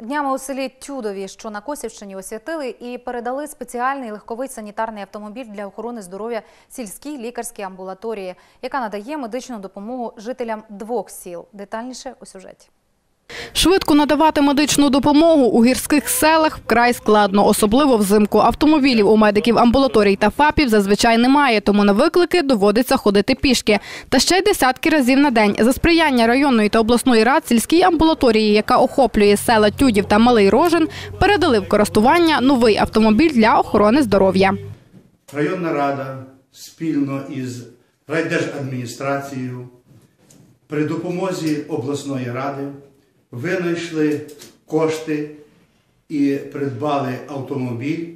Днями у селі Тюдові, що на Косівщині, освятили і передали спеціальний легковий санітарний автомобіль для охорони здоров'я сільській лікарській амбулаторії, яка надає медичну допомогу жителям двох сіл. Детальніше у сюжеті. Швидко надавати медичну допомогу у гірських селах вкрай складно, особливо взимку. Автомобілів у медиків амбулаторій та ФАПів зазвичай немає, тому на виклики доводиться ходити пішки. Та ще й десятки разів на день. За сприяння районної та обласної рад сільській амбулаторії, яка охоплює села Тюдів та Малий Рожин, передали в користування новий автомобіль для охорони здоров'я. Районна рада спільно із райдержадміністрацією при допомозі обласної ради винайшли кошти і придбали автомобіль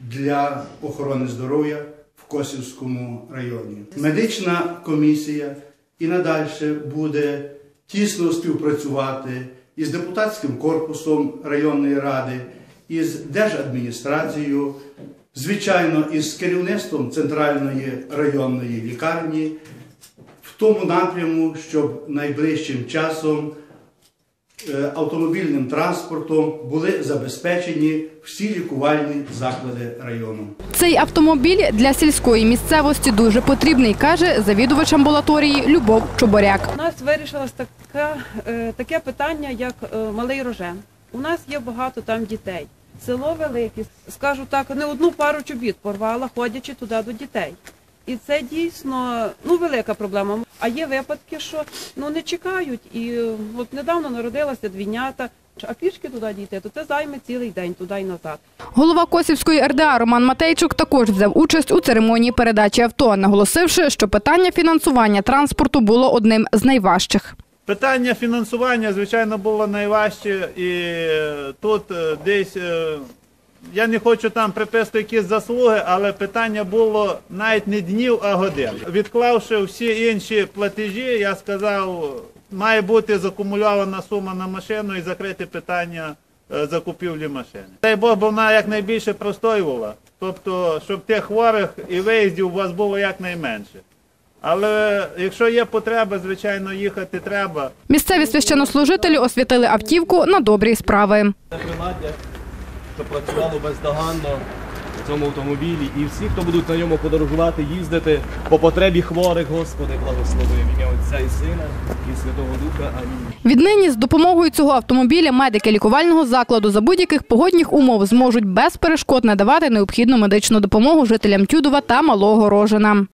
для охорони здоров'я в Косівському районі. Медична комісія і надалі буде тісно співпрацювати із депутатським корпусом районної ради, із держадміністрацією, звичайно, із керівництвом центральної районної лікарні в тому напряму, щоб найближчим часом автомобільним транспортом були забезпечені всі лікувальні заклади району. Цей автомобіль для сільської місцевості дуже потрібний, каже завідувач амбулаторії Любов Чуборяк. У нас вирішилось така, е, таке питання, як е, малий рожен. У нас є багато там дітей. Село велике, скажу так, не одну пару чобіт порвала, ходячи туди до дітей. І це дійсно ну, велика проблема. А є випадки, що ну, не чекають. І е, от недавно народилася двійнята, а пішки туди дійти, то це займе цілий день туди і назад. Голова Косівської РДА Роман Матейчук також взяв участь у церемонії передачі авто, наголосивши, що питання фінансування транспорту було одним з найважчих. Питання фінансування, звичайно, було найважче, і тут е, десь е, я не хочу там приписати якісь заслуги, але питання було навіть не днів, а годин. Відклавши всі інші платежі, я сказав, має бути закумульована сума на машину і закрити питання е, закупівлі машини. Дай Бог, бо вона якнайбільше простоювала. Тобто, щоб тих хворих і виїздів у вас було якнайменше. Але якщо є потреба, звичайно, їхати треба. Місцеві священнослужителі освятили автівку на добрі справи. Що працювало бездоганно в цьому автомобілі. І всі, хто будуть на ньому подорожувати, їздити по потребі хворих, Господи, благослови ім'я Отця і Сина і Святого Духа. Амінь. Віднині з допомогою цього автомобіля медики лікувального закладу за будь-яких погодних умов зможуть без перешкод надавати необхідну медичну допомогу жителям Тюдова та Малого Рожина.